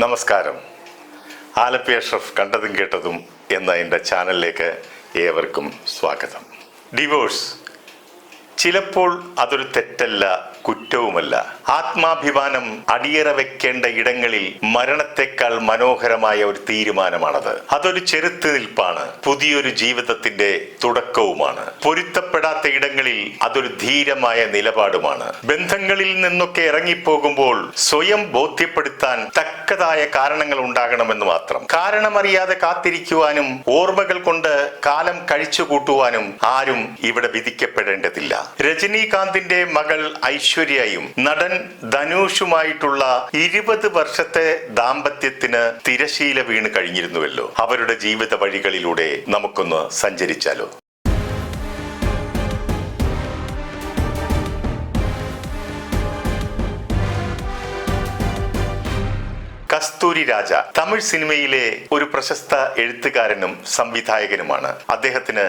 നമസ്കാരം. ആലപ്പി അഷ്റഫ് കണ്ടതും കേട്ടതും എന്ന എന്റെ ചാനലിലേക്ക് ഏവർക്കും സ്വാഗതം. ഡിവോഴ്സ് ചിലപ്പോൾ അതൊരു തെറ്റല്ല കുറ്റവുമല്ല. ആത്മാഭിമാനം അടിയറ വെക്കേണ്ട ഇടങ്ങളിൽ മരണത്തെക്കാൾ മനോഹരമായ ഒരു തീരുമാനമാണത്. അതൊരു ചെറുത്ത് നിൽപ്പാണ് പുതിയൊരു ജീവിതത്തിന്റെ തുടക്കവുമാണ്. പൊരുത്തപ്പെടാത്ത ഇടങ്ങളിൽ അതൊരു ധീരമായ നിലപാടുമാണ്. ബന്ധങ്ങളിൽ നിന്നൊക്കെ ഇറങ്ങിപ്പോകുമ്പോൾ സ്വയം ബോധ്യപ്പെടുത്താൻ തക്കതായ കാരണങ്ങൾ ഉണ്ടാകണമെന്ന് മാത്രം. കാരണമറിയാതെ കാത്തിരിക്കുവാനും ഓർമ്മകൾ കൊണ്ട് കാലം കഴിച്ചു കൂട്ടുവാനും ആരും ഇവിടെ വിധിക്കപ്പെടേണ്ടതില്ല. രജനീകാന്തിന്റെ മകൾ ഐശ്വര്യയും നടൻ ധനുഷുമായിട്ടുള്ള ഇരുപത് വർഷത്തെ ദാമ്പത്യത്തിന് തിരശീല വീണ് കഴിഞ്ഞിരുന്നുവല്ലോ. അവരുടെ ജീവിത വഴികളിലൂടെ നമുക്കൊന്ന് സഞ്ചരിച്ചാലോ? കസ്തൂരി രാജ തമിഴ് സിനിമയിലെ ഒരു പ്രശസ്ത എഴുത്തുകാരനും സംവിധായകനുമാണ്. അദ്ദേഹത്തിന്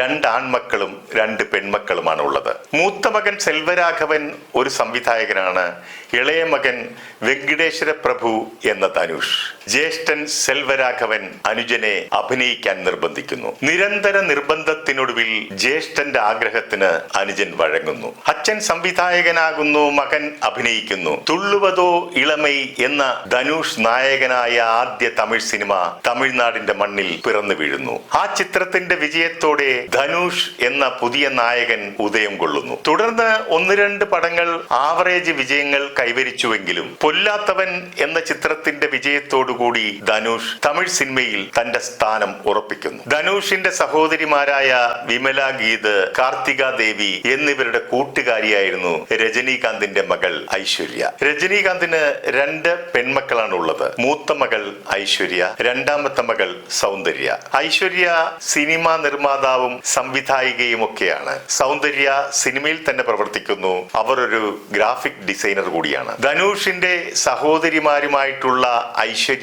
രണ്ട് ആൺമക്കളും രണ്ട് പെൺമക്കളുമാണ് ഉള്ളത്. മൂത്ത മകൻ സെൽവരാഘവൻ ഒരു സംവിധായകനാണ്. ഇളയ മകൻ വെങ്കിടേശ്വര പ്രഭു എന്ന ധനുഷ്. ജ്യേഷ്ഠൻ സെൽവരാഘവൻ അനുജനെ അഭിനയിക്കാൻ നിർബന്ധിക്കുന്നു. നിരന്തര നിർബന്ധത്തിനൊടുവിൽ ജ്യേഷ്ഠന്റെ ആഗ്രഹത്തിന് അനുജൻ വഴങ്ങുന്നു. അച്ഛൻ സംവിധായകനാകുന്നു മകൻ അഭിനയിക്കുന്നു. തുള്ളുവതോ ഇളമൈ എന്ന ധനുഷ് നായകനായ ആദ്യ തമിഴ് സിനിമ തമിഴ്നാടിന്റെ മണ്ണിൽ പിറന്നു വീഴുന്നു. ആ ചിത്രത്തിന്റെ വിജയത്തോടെ ധനുഷ് എന്ന പുതിയ നായകൻ ഉദയം കൊള്ളുന്നു. തുടർന്ന് ഒന്ന് രണ്ട് പടങ്ങൾ ആവറേജ് വിജയങ്ങൾ കൈവരിച്ചുവെങ്കിലും പൊല്ലാത്തവൻ എന്ന ചിത്രത്തിന്റെ വിജയത്തോടുകൂടി ധനുഷ് തമിഴ് സിനിമയിൽ തന്റെ സ്ഥാനം ഉറപ്പിക്കുന്നു. ധനുഷിന്റെ സഹോദരിമാരായ വിമല ഗീത് കാർത്തിക ദേവി എന്നിവരുടെ കൂട്ടുകാരിയായിരുന്നു രജനീകാന്തിന്റെ മകൾ ഐശ്വര്യ. രജനീകാന്തിന് രണ്ട് പെൺമക്കളാണ് ഉള്ളത് മൂത്ത മകൾ ഐശ്വര്യ രണ്ടാമത്തെ മകൾ സൗന്ദര്യ. ഐശ്വര്യ സിനിമാ നിർമ്മാതാവും സംവിധായികയും ഒക്കെയാണ് സൗന്ദര്യ സിനിമയിൽ തന്നെ പ്രവർത്തിക്കുന്നു. അവർ ഒരു ഗ്രാഫിക് ഡിസൈനർ കൂടിയാണ്. ധനുഷിന്റെ സഹോദരിമാരുമായിട്ടുള്ള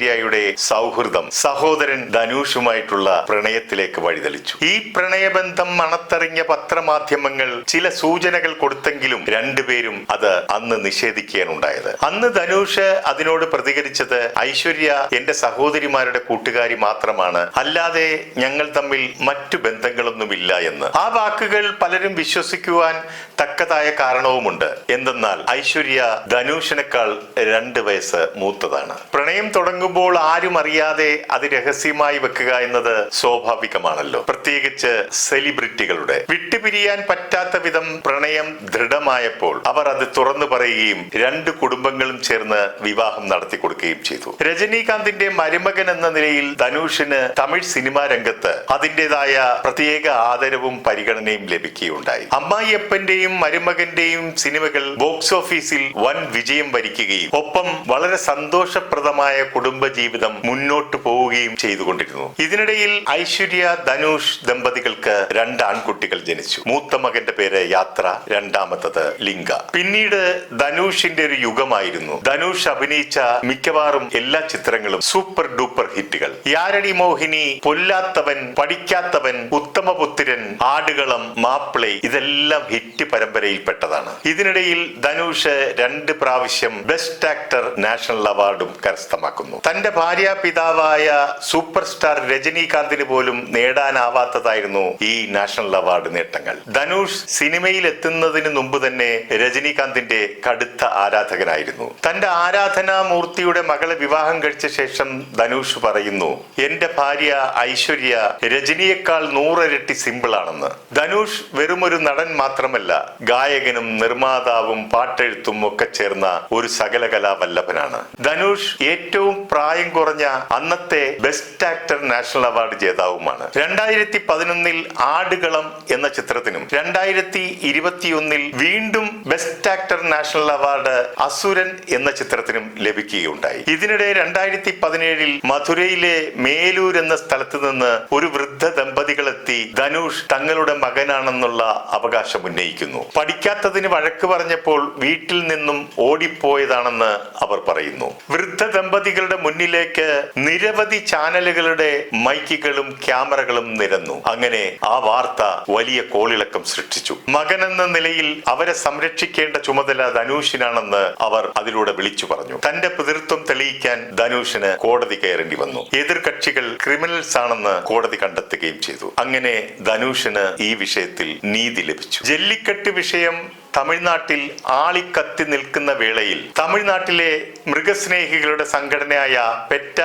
ഐശ്വര്യയുടെ സൗഹൃദം സഹോദരൻ ധനുഷുമായിട്ടുള്ള പ്രണയത്തിലേക്ക് വഴിതെളിച്ചു. ഈ പ്രണയബന്ധം മണത്തറിഞ്ഞ പത്രമാധ്യമങ്ങൾ ചില സൂചനകൾ കൊടുത്തെങ്കിലും രണ്ടുപേരും അത് അന്ന് നിഷേധിക്കാനുണ്ടായത് അന്ന് ധനുഷ് അതിനോട് പ്രതികരിച്ചത് ഐശ്വര്യ എന്റെ സഹോദരിമാരുടെ കൂട്ടുകാരി മാത്രമാണ്. അല്ലാതെ ഞങ്ങൾ തമ്മിൽ മറ്റു ബന്ധങ്ങളൊന്നുമില്ല എന്ന്. ആ വാക്കുകൾ പലരും വിശ്വസിക്കുവാൻ തക്കതായ കാരണവുമുണ്ട്. എന്തെന്നാൽ ഐശ്വര്യ ധനുഷിനേക്കാൾ രണ്ട് വയസ്സ് മൂത്തതാണ്. പ്രണയം തുടങ്ങുമ്പോൾ ആരും അറിയാതെ അത് രഹസ്യമായി വെക്കുക എന്നത് സ്വാഭാവികമാണല്ലോ. പ്രത്യേകിച്ച് സെലിബ്രിറ്റികളുടെ. വിട്ടുപിരിയാൻ പറ്റാത്ത വിധം പ്രണയം ദൃഢമായപ്പോൾ അവർ അത് തുറന്നു പറയുകയും രണ്ട് കുടുംബങ്ങളും ചേർന്ന് വിവാഹം നടത്തി കൊടുക്കുകയും ചെയ്തു. രജനീകാന്തിന്റെ മരുമകൻ എന്ന നിലയിൽ ധനുഷിന് തമിഴ് സിനിമാ രംഗത്ത് അതിന്റെതായ പ്രത്യേക ആദരവും പരിഗണനയും ലഭിക്കുകയുണ്ടായി. അമ്മായിയപ്പന്റെയും മരുമകന്റെയും സിനിമകൾ ബോക്സ് ഓഫീസിൽ വൻ വിജയം വരിക്കുകയും ഒപ്പം വളരെ സന്തോഷപ്രദമായ കുടുംബജീവിതം മുന്നോട്ട് പോവുകയും ചെയ്തുകൊണ്ടിരുന്നു. ഇതിനിടയിൽ ഐശ്വര്യ ധനുഷ് ദമ്പതികൾക്ക് രണ്ട് ആൺകുട്ടികൾ ജനിച്ചു. മൂത്ത മകന്റെ പേര് യാത്ര രണ്ടാമത്തത് ലിംഗ. പിന്നീട് ധനുഷിന്റെ ഒരു യുഗമായിരുന്നു. ധനുഷ് അഭിനയിച്ച മിക്കവാറും എല്ലാ ചിത്രങ്ങളും സൂപ്പർ ഡൂപ്പർ ഹിറ്റുകൾ. യാരടി മോഹിനി പൊല്ലാത്തവൻ പഠിക്കാത്തവൻ ഉത്തമപുത്രൻ ആടുകളം മാപ്പിളെ ഇതെല്ലാം ഹിറ്റ് പരമ്പരയിൽപ്പെട്ടതാണ്. ഇതിനിടയിൽ ധനുഷ് രണ്ട് പ്രാവശ്യം ബെസ്റ്റ് ആക്ടർ നാഷണൽ അവാർഡും കരസ്ഥമാക്കുന്നു തന്റെ ഭാര്യ പിതാവായ സൂപ്പർ സ്റ്റാർ രജനീകാന്തിന് പോലും നേടാനാവാത്തതായിരുന്നു ഈ നാഷണൽ അവാർഡ് നേട്ടങ്ങൾ. ധനുഷ് സിനിമയിൽ എത്തുന്നതിന് മുമ്പ് തന്നെ രജനീകാന്തിന്റെ കടുത്ത ആരാധകനായിരുന്നു. തന്റെ ആരാധനാ ആരാധനാമൂർത്തിയുടെ മകളെ വിവാഹം കഴിച്ച ശേഷം ധനുഷ് പറയുന്നു എന്റെ ഭാര്യ ഐശ്വര്യ രജനിയേക്കാൾ നൂറരട്ടി സിമ്പിൾ ആണെന്ന് ധനുഷ് വെറുമൊരു നടൻ മാത്രമല്ല ഗായകനും നിർമ്മാതാവും പാട്ടെഴുത്തും ഒക്കെ ചേർന്ന ഒരു സകല കലാവല്ലഭനാണ് ധനുഷ് ഏറ്റവും പ്രായം കുറഞ്ഞ അന്നത്തെ ബെസ്റ്റ് ആക്ടർ നാഷണൽ അവാർഡ് ജേതാവുമാണ്. രണ്ടായിരത്തി പതിനൊന്നിൽ ആടുകളം എന്ന ചിത്രത്തിനും രണ്ടായിരത്തി ഇരുപത്തിയൊന്നിൽ വീണ്ടും ബെസ്റ്റ് ആക്ടർ നാഷണൽ അവാർഡ് അസുരൻ എന്ന ചിത്രത്തിനും ലഭിക്കുകയുണ്ടായി. ഇതിനിടെ രണ്ടായിരത്തി പതിനേഴിൽ മധുരയിലെ മേലൂർ എന്ന സ്ഥലത്ത് നിന്ന് ഒരു വൃദ്ധ ദമ്പതികളെത്തി മുന്നിലെത്തി ധനുഷ് തങ്ങളുടെ മകനാണെന്നുള്ള അവകാശം ഉന്നയിക്കുന്നു. പഠിക്കാത്തതിന് വഴക്ക് പറഞ്ഞപ്പോൾ വീട്ടിൽ നിന്നും ഓടിപ്പോയതാണെന്ന് അവർ പറയുന്നു. വൃദ്ധ ദമ്പതികളുടെ മുന്നിലേക്ക് നിരവധി ചാനലുകളുടെ മൈക്കുകളും ക്യാമറകളും നിരന്നു. അങ്ങനെ ആ വാർത്ത വലിയ കോളിളക്കം സൃഷ്ടിച്ചു. മകൻ എന്ന നിലയിൽ അവരെ സംരക്ഷിക്കേണ്ട ചുമതല ധനുഷിനാണെന്ന് അവർ അതിലൂടെ വിളിച്ചു പറഞ്ഞു. തന്റെ പിതൃത്വം തെളിയിക്കാൻ ധനുഷിന് കോടതി കയറേണ്ടി വന്നു. എതിർകക്ഷികൾ ക്രിമിനൽസ് ആണെന്ന് കോടതി കണ്ടെത്തുകയും ചെയ്തു. അങ്ങനെ ധനുഷിന് ഈ വിഷയത്തിൽ നീതി ലഭിച്ചു. ജല്ലിക്കെട്ട് വിഷയം തമിഴ്നാട്ടിൽ ആളിക്കത്തി നിൽക്കുന്ന വേളയിൽ തമിഴ്നാട്ടിലെ മൃഗസ്നേഹികളുടെ സംഘടനയായ പെറ്റ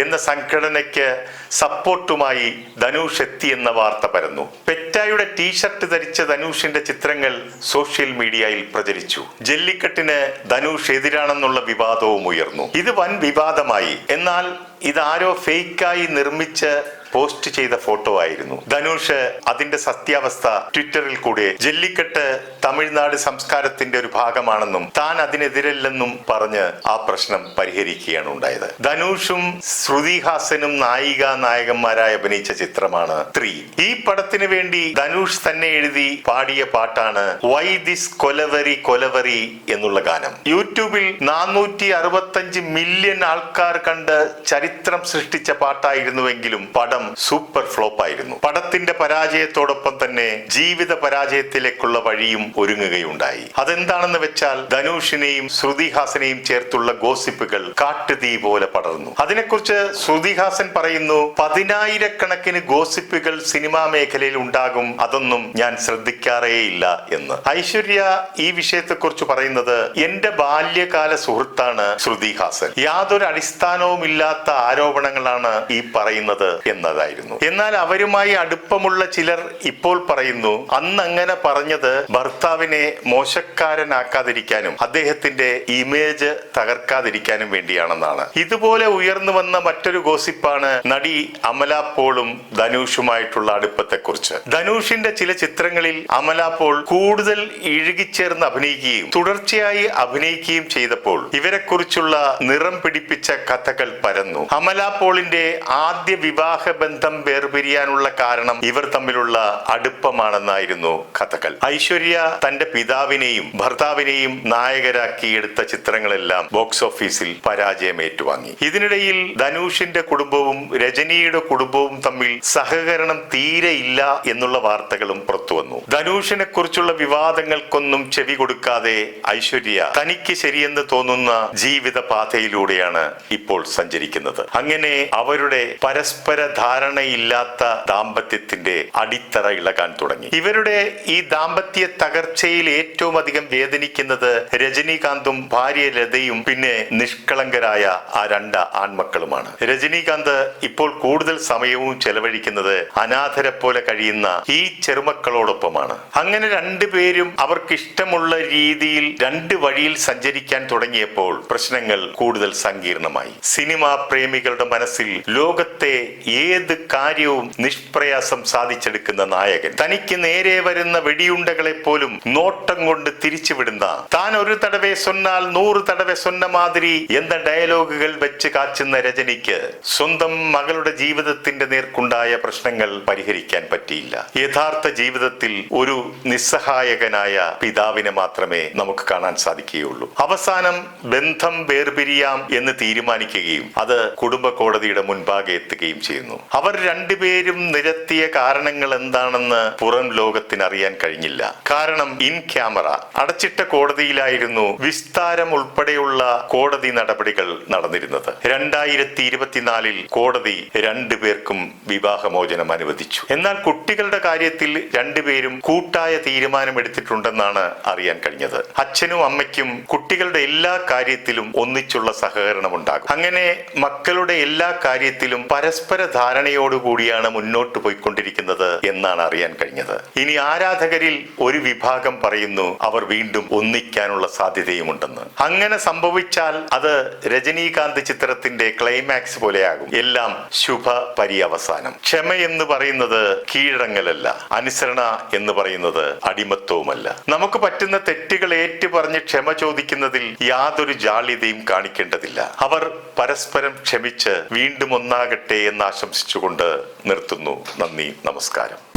എന്ന സംഘടനയ്ക്ക് സപ്പോർട്ടുമായി ധനുഷ് എത്തി എന്ന വാർത്ത പരന്നു. പെറ്റായുടെ ടീഷർട്ട് ധരിച്ച ധനുഷിന്റെ ചിത്രങ്ങൾ സോഷ്യൽ മീഡിയയിൽ പ്രചരിച്ചു. ജല്ലിക്കെട്ടിന് ധനുഷ് എതിരാണെന്നുള്ള വിവാദവും ഉയർന്നു. ഇത് വൻ വിവാദമായി. എന്നാൽ ഇതാരോ ഫേക്കായി നിർമ്മിച്ച് പോസ്റ്റ് ചെയ്ത ഫോട്ടോ ആയിരുന്നു. ധനുഷ് അതിന്റെ സത്യാവസ്ഥ ട്വിറ്ററിൽ കൂടെ ജല്ലിക്കെട്ട് തമിഴ്നാട് സംസ്കാരത്തിന്റെ ഒരു ഭാഗമാണെന്നും താൻ അതിനെതിരല്ലെന്നും പറഞ്ഞ് ആ പ്രശ്നം പരിഹരിക്കുകയാണ് ഉണ്ടായത്. ധനുഷും ശ്രുതിഹാസനും നായിക നായകന്മാരായി അഭിനയിച്ച ചിത്രമാണ് ത്രീ. ഈ പടത്തിന് വേണ്ടി ധനുഷ് തന്നെ എഴുതി പാടിയ പാട്ടാണ് വൈ ദിസ് കൊലവറി കൊലവറി എന്നുള്ള ഗാനം. യൂട്യൂബിൽ നാനൂറ്റി അറുപത്തഞ്ച് മില്യൺ ആൾക്കാർ കണ്ട് ചരിത്രം സൃഷ്ടിച്ച പാട്ടായിരുന്നുവെങ്കിലും പടം സൂപ്പർ ഫ്ലോപ്പ് ആയിരുന്നു. പടത്തിന്റെ പരാജയത്തോടൊപ്പം തന്നെ ജീവിത പരാജയത്തിലേക്കുള്ള വഴിയും ഒരുങ്ങുകയുണ്ടായി. അതെന്താണെന്ന് വെച്ചാൽ ധനുഷിനെയും ശ്രുതിഹാസനെയും ചേർത്തുള്ള ഗോസിപ്പുകൾ കാട്ടുതീ പോലെ പടർന്നു. അതിനെക്കുറിച്ച് ശ്രുതിഹാസൻ പറയുന്നു പതിനായിരക്കണക്കിന് ഗോസിപ്പുകൾ സിനിമാ മേഖലയിൽ ഉണ്ടാകും. അതൊന്നും ഞാൻ ശ്രദ്ധിക്കാറേയില്ല എന്ന്. ഐശ്വര്യ ഈ വിഷയത്തെക്കുറിച്ച് പറയുന്നത് എന്റെ ബാല്യകാല സുഹൃത്താണ് ശ്രുതിഹാസൻ. യാതൊരു അടിസ്ഥാനവുമില്ലാത്ത ആരോപണങ്ങളാണ് ഈ പറയുന്നത് എന്നതായിരുന്നു എന്നാൽ അവരുമായി അടുപ്പമുള്ള ചിലർ ഇപ്പോൾ പറയുന്നു അന്ന് അങ്ങനെ പറഞ്ഞത് ഭർത്താവിനെ മോശക്കാരനാക്കാതിരിക്കാനും അദ്ദേഹത്തിന്റെ ഇമേജ് തകർക്കാതിരിക്കാനും വേണ്ടിയാണെന്നാണ്. ഇതുപോലെ ഉയർന്നു വന്ന മറ്റൊരു ഗോസിപ്പാണ് നടി അമല പോളും ധനുഷുമായിട്ടുള്ള അടുപ്പത്തെക്കുറിച്ച്. ധനുഷിന്റെ ചില ചിത്രങ്ങളിൽ അമല പോൾ കൂടുതൽ ഇഴുകിച്ചേർന്ന് അഭിനയിക്കുകയും തുടർച്ചയായി അഭിനയിക്കുകയും ചെയ്തപ്പോൾ ഇവരെക്കുറിച്ചുള്ള നിറം പിടിപ്പിച്ച കഥകൾ പരന്നു. അമല പോളിന്റെ ആദ്യ വിവാഹ ബന്ധം വേർപിരിയാനുള്ള കാരണം ഇവർ തമ്മിലുള്ള അടുപ്പമാണെന്നായിരുന്നു കഥകൾ. ഐശ്വര്യ തന്റെ പിതാവിനെയും ഭർത്താവിനെയും നായകരാക്കി എടുത്ത ചിത്രങ്ങളെല്ലാം ബോക്സ് ഓഫീസിൽ പരാജയം ഏറ്റുവാങ്ങി ഇതിനിടയിൽ ധനുഷിന്റെ കുടുംബവും രജനിയുടെ കുടുംബവും തമ്മിൽ സഹകരണം തീരെ ഇല്ല എന്നുള്ള വാർത്തകളും പുറത്തുവന്നു. ധനുഷിനെ കുറിച്ചുള്ള വിവാദങ്ങൾക്കൊന്നും ചെവി കൊടുക്കാതെ ഐശ്വര്യ തനിക്ക് ശരിയെന്ന് തോന്നുന്ന ജീവിത പാതയിലൂടെയാണ് ഇപ്പോൾ സഞ്ചരിക്കുന്നത്. അങ്ങനെ അവരുടെ പരസ്പര ധാരണയില്ലാത്ത ദാമ്പത്യത്തിന്റെ അടിത്തറ ഇളകാൻ തുടങ്ങി. ഇവരുടെ ഈ ദാമ്പത്യ തകർച്ചയിൽ ഏറ്റവും അധികം വേദനിക്കുന്നത് രജനീകാന്തും ഭാര്യ ലതയും പിന്നെ നിഷ്കളങ്കരായ ആ രണ്ട് ആൺമക്കളുമാണ്. രജനീകാന്ത് ഇപ്പോൾ കൂടുതൽ സമയവും ചെലവഴിക്കുന്നത് അനാഥരെ പോലെ കഴിയുന്ന ഈ ചെറുമക്കളോടൊപ്പമാണ്. അങ്ങനെ രണ്ടുപേരും അവർക്ക് ഇഷ്ടമുള്ള രീതിയിൽ രണ്ട് വഴിയിൽ സഞ്ചരിക്കാൻ തുടങ്ങിയപ്പോൾ പ്രശ്നങ്ങൾ കൂടുതൽ സങ്കീർണമായി. സിനിമാ പ്രേമികളുടെ മനസ്സിൽ ലോകത്തെ ഏത് കാര്യവും നിഷ്പ്രയാസം സാധിച്ചെടുക്കുന്ന നായകൻ. തനിക്ക് നേരെ വരുന്ന വെടിയുണ്ടകളെ പോലും നോട്ടം കൊണ്ട് തിരിച്ചുവിടുന്ന താൻ ഒരു തടവെ സൊന്നാൽ നൂറ് തടവെ സൊന്ന മാതിരി എന്ന ഡയലോഗുകൾ വെച്ച് കാച്ചുന്ന രജനിക്ക് സ്വന്തം മകളുടെ ജീവിതത്തിന്റെ നേർക്കുണ്ടായ പ്രശ്നങ്ങൾ പരിഹരിക്കാൻ പറ്റിയില്ല. യഥാർത്ഥ ജീവിതത്തിൽ ഒരു നിസ്സഹായകനായ പിതാവിനെ മാത്രമേ നമുക്ക് കാണാൻ സാധിക്കുകയുള്ളൂ. അവസാനം ബന്ധം വേർപിരിയാം എന്ന് തീരുമാനിക്കുകയും അത് കുടുംബ കോടതിയുടെ മുൻപാകെ എത്തുകയും ചെയ്യുന്നു. അവർ രണ്ടുപേരും നിരത്തിയ കാരണങ്ങൾ എന്താണെന്ന് പുറം ലോകത്തിന് അറിയാൻ കഴിഞ്ഞില്ല. കാരണം ഇൻ ക്യാമറ അടച്ചിട്ട കോടതിയിലായിരുന്നു വിസ്താരം ഉൾപ്പെടെയുള്ള കോടതി നടപടികൾ നടന്നിരുന്നത്. രണ്ടായിരത്തി ഇരുപത്തിനാലിൽ കോടതി രണ്ടുപേർക്കും വിവാഹമോചനം അനുവദിച്ചു. എന്നാൽ കുട്ടികളുടെ കാര്യത്തിൽ രണ്ടുപേരും കൂട്ടായ തീരുമാനമെടുത്തിട്ടുണ്ടെന്നാണ് അറിയാൻ കഴിഞ്ഞത്. അച്ഛനും അമ്മയ്ക്കും കുട്ടികളുടെ എല്ലാ കാര്യത്തിലും ഒന്നിച്ചുള്ള സഹകരണം ഉണ്ടാകും അങ്ങനെ മക്കളുടെ എല്ലാ കാര്യത്തിലും പരസ്പര ധാരണയോടുകൂടിയാണ് മുന്നോട്ട് പോയിക്കൊണ്ടിരിക്കുന്നത് എന്നാണ് അറിയാൻ കഴിഞ്ഞത്. ഇനി ആരാധകരിൽ ഒരു വിഭാഗം പറയുന്നു അവർ വീണ്ടും ഒന്നിക്കാനുള്ള സാധ്യതയുമുണ്ടെന്ന്. അങ്ങനെ സംഭവിച്ചാൽ അത് രജനീകാന്ത് ചിത്രത്തിന്റെ ക്ലൈമാക്സ് പോലെയാകും. എല്ലാം ശുഭ പര്യവസാനം ക്ഷമ എന്ന് പറയുന്നത് കീഴടങ്ങലല്ല അനുസരണ എന്ന് പറയുന്നത് അടിമത്വവുമല്ല നമുക്ക് പറ്റുന്ന തെറ്റുകൾ ഏറ്റു പറഞ്ഞ് ക്ഷമ ചോദിക്കുന്നതിൽ യാതൊരു ജാള്യതയും കാണിക്കേണ്ടതില്ല. അവർ പരസ്പരം ക്ഷമിച്ച് വീണ്ടും ഒന്നാകട്ടെ എന്ന് ആശംസിച്ചു ആശംസിച്ചുകൊണ്ട് നിർത്തുന്നു. നന്ദി നമസ്കാരം.